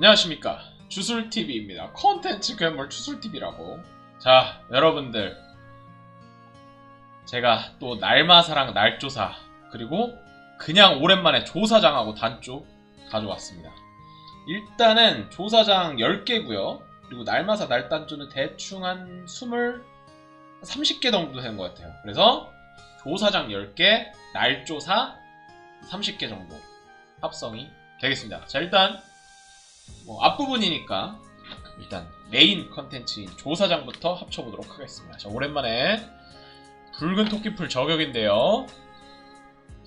안녕하십니까. 주술TV입니다. 콘텐츠 괴물 주술TV라고. 자 여러분들. 제가 또 날마사랑 날조사 그리고 그냥 오랜만에 조사장하고 단조 가져왔습니다. 일단은 조사장 10개고요. 그리고 날마사 날단조는 대충 한 20, 30개 정도 되는 것 같아요. 그래서 조사장 10개 날조사 30개 정도 합성이 되겠습니다. 자 일단 뭐 앞부분이니까 일단 메인 컨텐츠인 조사장부터 합쳐보도록 하겠습니다. 자, 오랜만에 붉은 토끼풀 저격인데요.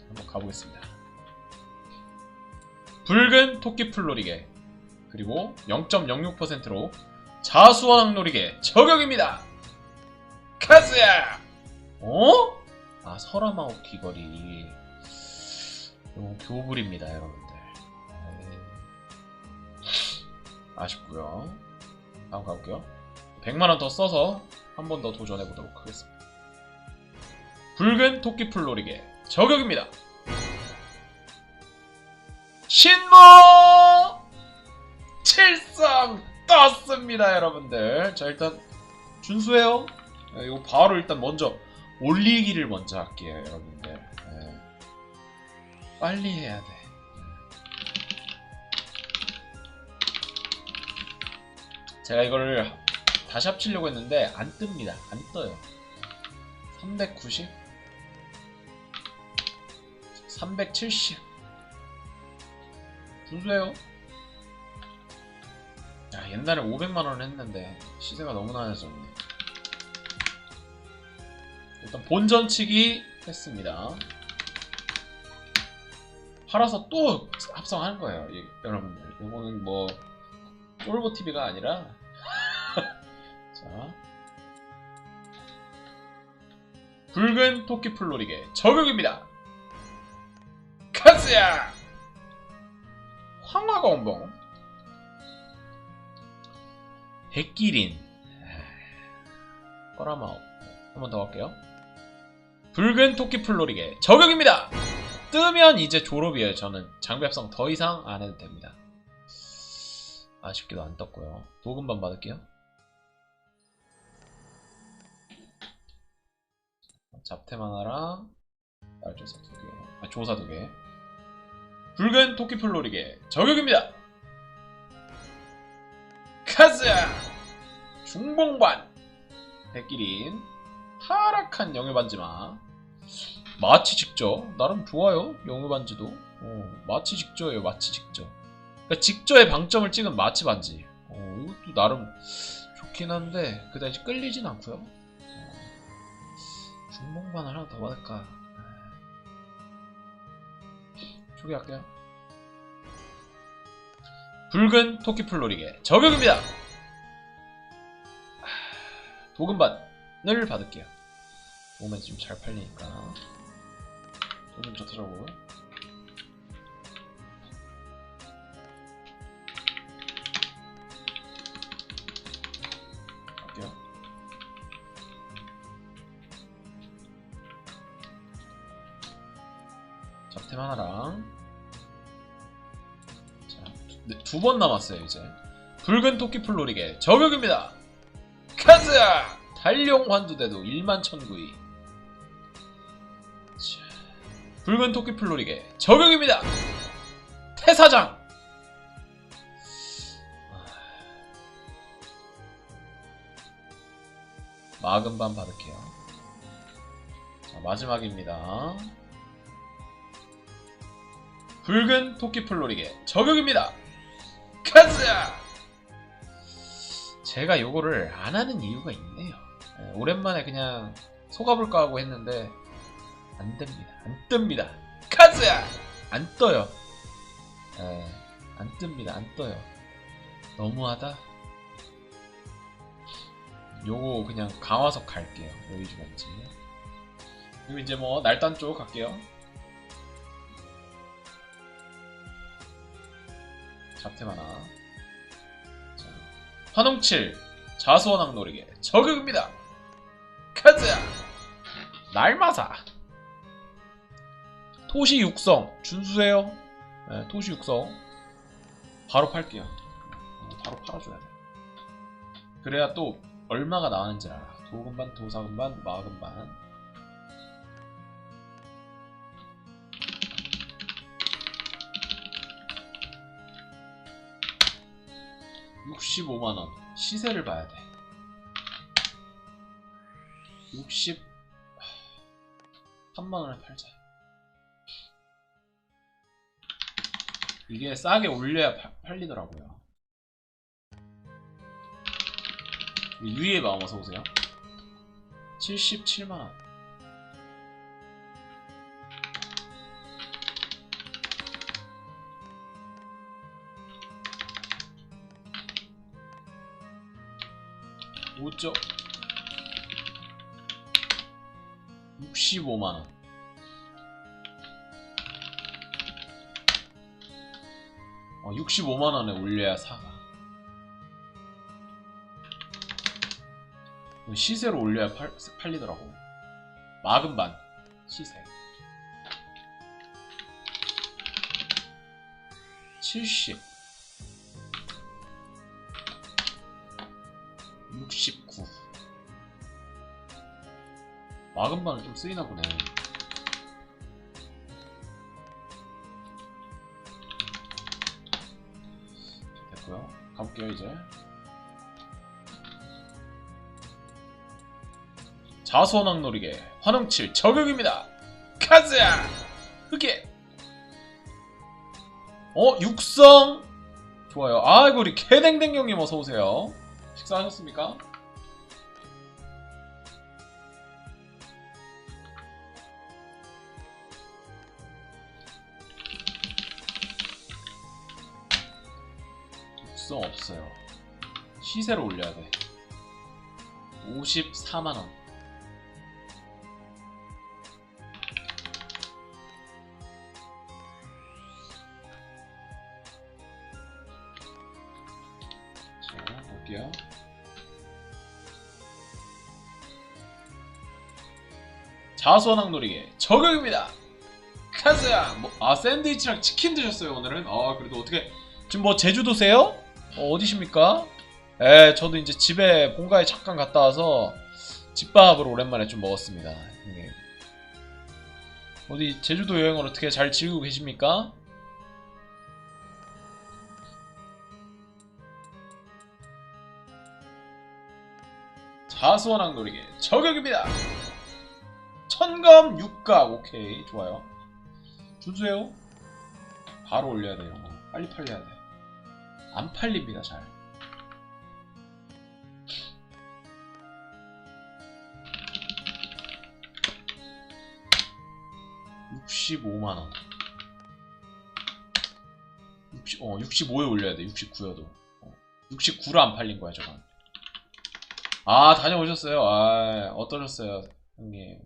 한번 가보겠습니다. 붉은 토끼풀 놀이개 그리고 0.06%로 자수원학 놀이개 저격입니다. 카즈야! 어? 아 설화마옥 귀걸이 요 교불입니다 여러분들. 아쉽고요. 다음 가볼게요. 100만원 더 써서 한 번 더 도전해보도록 하겠습니다. 붉은 토끼풀 놀이개 저격입니다. 신모! 칠성 떴습니다 여러분들. 자 일단 준수해요. 네, 이거 바로 일단 먼저 올리기를 먼저 할게요 여러분들. 네. 빨리 해야 돼. 제가 이거를 다시 합치려고 했는데 안 뜹니다. 안 떠요. 390 370 준수해요. 야, 옛날에 500만원 했는데 시세가 너무나 낮아졌네. 일단 본전치기 했습니다. 팔아서 또 합성하는 거예요. 이- 여러분들. 이거는 뭐 쫄보 TV가 아니라 자 붉은 토끼 풀놀이개 저격입니다. 카즈야 황화가 원봉 백기린 꺼라마오 한번 더 할게요. 붉은 토끼 풀 놀이개 저격입니다. 뜨면 이제 졸업이에요. 저는 장비 합성 더 이상 안 해도 됩니다. 아쉽게도 안 떴고요. 도금반 받을게요. 잡템 하나랑 날조사 두 개, 아, 조사 두 개. 붉은 놀이개 저격입니다. 카즈야 중봉반 백기린 타락한 영유반지마 마치 직접 나름 좋아요 영유반지도 어, 마치 직접이에요 마치 직접 그러니까 직조의 방점을 찍은 마치 반지. 어, 이것도 나름 좋긴 한데 그다지 끌리진 않고요. 어, 중봉반을 하나 더 받을까? 소개할게요. 붉은 토끼풀 놀이개 저격입니다. 하, 도금반을 받을게요. 오면 지금 잘 팔리니까 돈좀 좋더라고. 잡템 하나랑. 두 번 남았어요 이제. 붉은 토끼풀 놀이개 저격입니다! 카즈야 달룡 환두대도 1만 1009위 자, 붉은 토끼풀 놀이개 저격입니다! 태사장! 마금반 받을게요. 자, 마지막입니다. 붉은 토끼풀 놀이개 저격입니다. 카즈야! 제가 요거를 안 하는 이유가 있네요. 예, 오랜만에 그냥 속아볼까 하고 했는데 안 됩니다. 안 뜹니다. 카즈야! 안 떠요. 예, 안 뜹니다. 안 떠요. 너무하다. 요거 그냥 강화석 갈게요. 여기 주간지. 그럼 이제 뭐 날단 쪽 갈게요. 하나. 자, 환웅칠 자수원학 노리개 저격입니다. 가자. 날마사. 토시 육성 준수해요. 네, 토시 육성 바로 팔게요. 바로 팔아줘야 돼. 그래야 또 얼마가 나왔는지 알아. 도금반, 도사금반, 마금반. (65만 원) 시세를 봐야 돼. (60) 3만 원에 팔자. 이게 싸게 올려야 파- 팔리더라고요. 유이의 마음 어서 오세요. 77만 원 오죠? 65만원. 어, 65만원에 올려야 사가. 시세로 올려야 팔, 팔리더라고. 막은 반 시세. 70 반은 좀 쓰이나 보네. 됐고요. 가볼게요 이제. 자수원학 놀이개 환웅칠 저격입니다. 가즈야 흑게 어 육성! 좋아요. 아이고 우리 개댕댕 형님 어서 오세요. 식사하셨습니까? 육성 없어요 시세로 올려야 돼 54만원 자, 볼게요. 자수원학 놀이개 저격입니다. 카즈야, 뭐, 아 샌드위치랑 치킨 드셨어요 오늘은? 아 그래도 어떻게 지금 뭐 제주도세요? 어, 어디십니까? 에, 저도 이제 집에 본가에 잠깐 갔다 와서 집밥을 오랜만에 좀 먹었습니다. 형님. 어디 제주도 여행을 어떻게 잘 즐기고 계십니까? 자수원학 놀이개 저격입니다. 천검 육각 오케이 좋아요. 준수해요. 바로 올려야 돼요. 빨리 팔려야 돼. 안 팔립니다 잘. (65만 원) 60, 어, 65에 올려야 돼. 69여도. 어, 69로 안 팔린 거야, 저건. 아, 다녀오셨어요? 아, 어떠셨어요, 형님?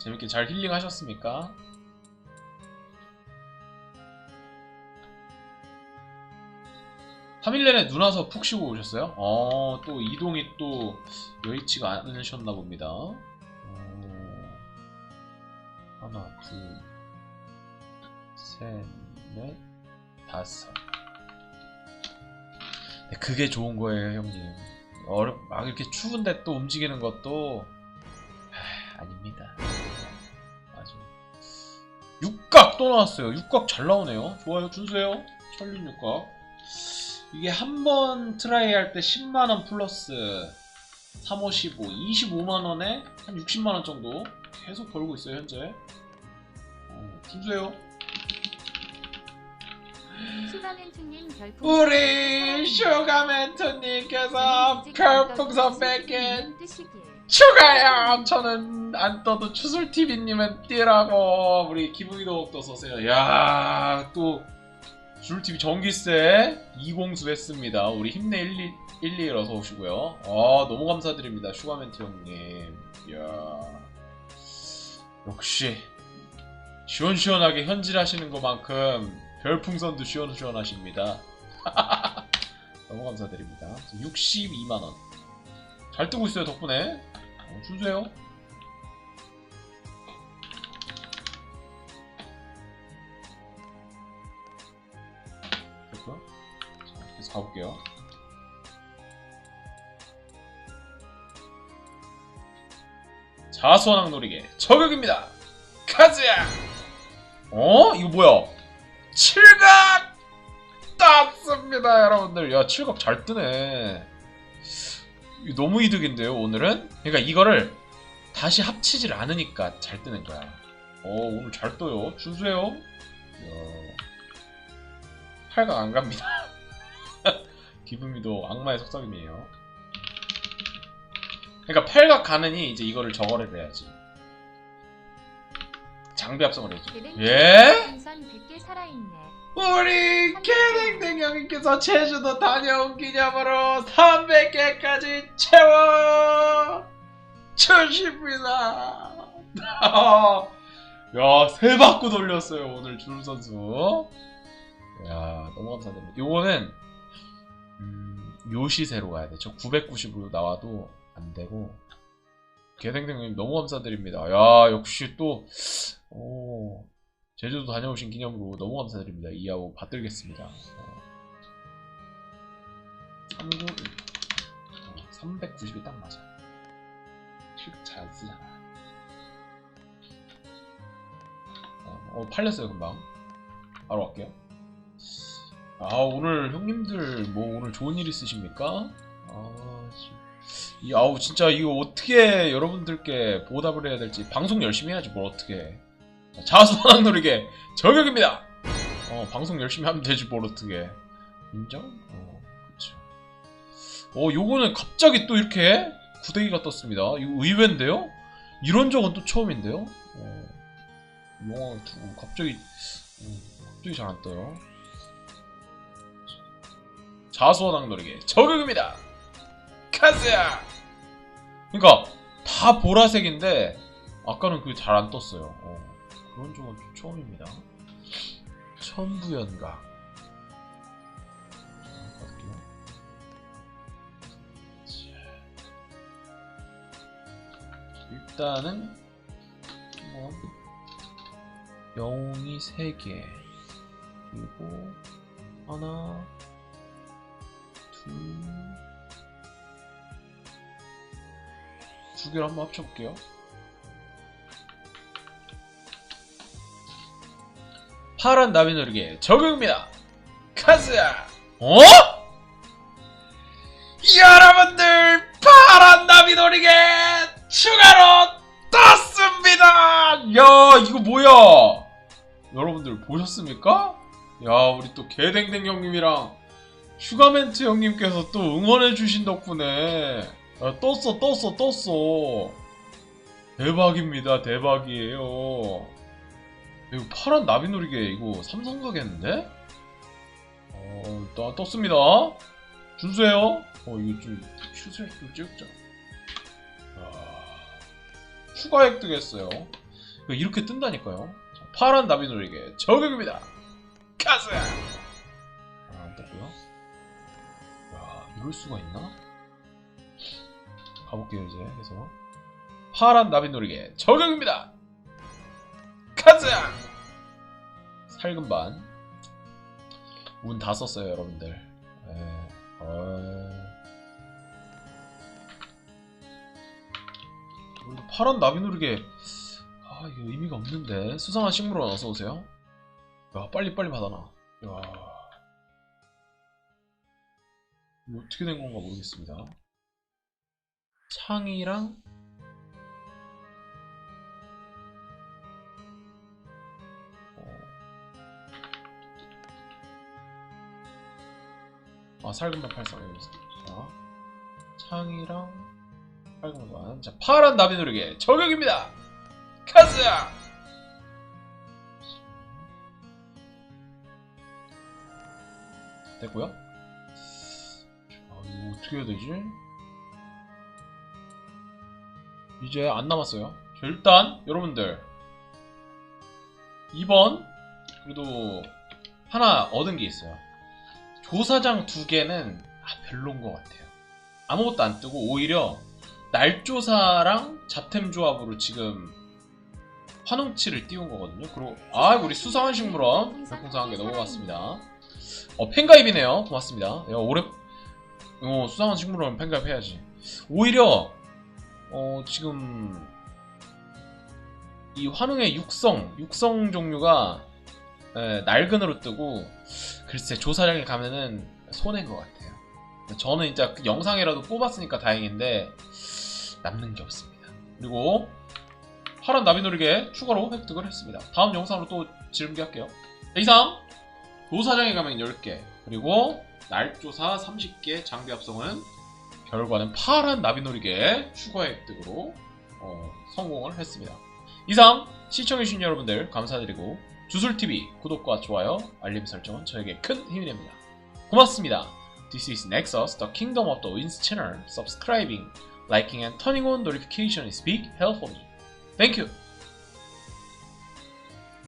재밌게 잘 힐링 하셨습니까? (3일) 내내 눈 와서 푹 쉬고 오셨어요? 어, 또 이동이 또 여의치가 않으셨나 봅니다. 어, 하나, 둘, 셋, 넷, 다섯. 네, 그게 좋은 거예요, 형님. 어렵, 막 이렇게 추운데 또 움직이는 것도 하, 아닙니다. 아주 육각 또 나왔어요. 육각 잘 나오네요. 좋아요, 준수해요. 천륜 육각. 이게 한 번 트라이 할 때 10만 원 플러스 3, 5, 15, 25만 원에 한 60만 원 정도 계속 벌고 있어요, 현재. 어, 별풍 우리 슈가멘토님께서 별풍선 100개 뜨시길 추가요! 저는 안 떠도 추술TV님은 뛰라고 우리 기부기도 또 써세요. 야, 또 추술TV 전기세 이공수 했습니다. 우리 힘내 12, 12 어서 오시고요. 아, 너무 감사드립니다. 슈가멘트 형님. 이야. 역시 시원시원하게 현질하시는 것만큼 별풍선도 시원시원하십니다. 너무 감사드립니다. 62만원. 잘 뜨고 있어요, 덕분에. 어, 준수해요. 가볼게요. 자수원학 놀이개 저격입니다. 가즈야. 어? 이거 뭐야? 칠각 땄습니다, 여러분들. 야, 칠각 잘 뜨네. 너무 이득인데요, 오늘은? 그러니까 이거를 다시 합치질 않으니까 잘 뜨는 거야. 어, 오늘 잘 떠요. 주세요. 이야. 8강 안 갑니다. 기분미도 악마의 속삭임이에요. 그러니까 8각 가느니 이제 이거를 저거를 해야지. 장비 합성을 해야지. 예? 생선 100개 살아있네. 우리 개댕댕 형님께서 제주도 다녀온 기념으로 300개까지 채워 주십니다. 야, 세 바퀴 돌렸어요, 오늘 줄 선수. 야, 너무 감사드립니다. 요거는, 음, 요시세로 가야 돼. 저 990으로 나와도 안 되고. 형님 너무 감사드립니다. 야, 역시 또, 오, 제주도 다녀오신 기념으로 너무 감사드립니다. 이하고 받들겠습니다. 어. 391. 어, 390이 딱 맞아. 킬잘 쓰잖아. 어, 어, 팔렸어요, 금방. 바로 갈게요. 아, 오늘 형님들 뭐 오늘 좋은 일 있으십니까? 아, 씨. 이, 아우, 진짜 이거 어떻게 여러분들께 보답을 해야 될지 방송 열심히 해야지 뭘 어떻게 해. 자수왕 놀이게 저격입니다. 어 방송 열심히 하면 되지 뭘 어떻게 인정? 어 그렇죠. 어 요거는 갑자기 또 이렇게 구데기가 떴습니다. 이거 의외인데요? 이런 적은 또 처음인데요? 어 영화 두고 갑자기 어, 갑자기 잘 안 떠요. 자수왕 놀이게 저격입니다. 카즈야. 그러니까 다 보라색인데 아까는 그게 잘 안 떴어요. 어. 그런 적은 좀 처음입니다. 자. 일단은 한번 영웅이 3개 그리고 하나 둘 두 개를 한번 합쳐볼게요. 파란 나비 놀이개 적용입니다. 카즈야. 어? 여러분들 파란 나비 놀이개 추가로 떴습니다. 야 이거 뭐야? 여러분들 보셨습니까? 야 우리 또 개댕댕 형님이랑 슈가멘트 형님께서 또 응원해 주신 덕분에 야, 떴어 떴어 떴어 대박입니다 대박이에요. 이거 파란 나비놀이개 이거 삼성 가겠는데? 어, 또 떴습니다. 주세요. 어, 이거 좀 슛을 좀 찍자. 아, 추가 획득했어요. 이렇게 뜬다니까요. 자, 파란 나비놀이개 저격입니다. 가스 야, 이럴 수가 있나? 가볼게요 이제. 그래서. 파란 나비놀이개. 저격입니다. 가자! 살금반. 운 다 썼어요 여러분들. 에, 어... 파란 나비 누르게 아 이게 의미가 없는데. 수상한 식물원 어서오세요. 야 빨리빨리 받아놔. 야. 이거 어떻게 된 건가 모르겠습니다 창이랑 아 살금반 팔상 여기 있어. 자 창이랑 살금반 자 파란 나비 누르게 저격입니다. 카즈야. 됐고요. 어떻게 해야 되지? 이제 안 남았어요. 자, 일단 여러분들 2번 그래도 하나 얻은 게 있어요. 조사장 두 개는 아, 별론 것 같아요. 아무것도 안 뜨고 오히려 날조사랑 잡템 조합으로 지금 환웅치를 띄운 거거든요. 그리고 아 우리 수상한 식물원 한개 넘어갔습니다. 어, 팬가입이네요. 고맙습니다. 야, 올해, 어, 수상한 식물은 팬가입 해야지. 오히려, 어, 지금, 이 환웅의 육성, 육성 종류가, 에, 낡은으로 뜨고, 글쎄, 조사장에 가면은 손해인 것 같아요. 저는 진짜 그 영상이라도 뽑았으니까 다행인데, 남는 게 없습니다. 그리고, 파란 나비놀이개 추가로 획득을 했습니다. 다음 영상으로 또 질문할게요. 이상 도사장에 가면 10개 그리고 날조사 30개 장비 합성은 결과는 파란 나비놀이개 추가 획득으로 어, 성공을 했습니다. 이상 시청해주신 여러분들 감사드리고 주술TV 구독과 좋아요 알림 설정은 저에게 큰 힘이 됩니다. 고맙습니다. This is Nexus, the Kingdom of the Winds channel. Subscribing, liking and turning on notification is big help for me. Thank you.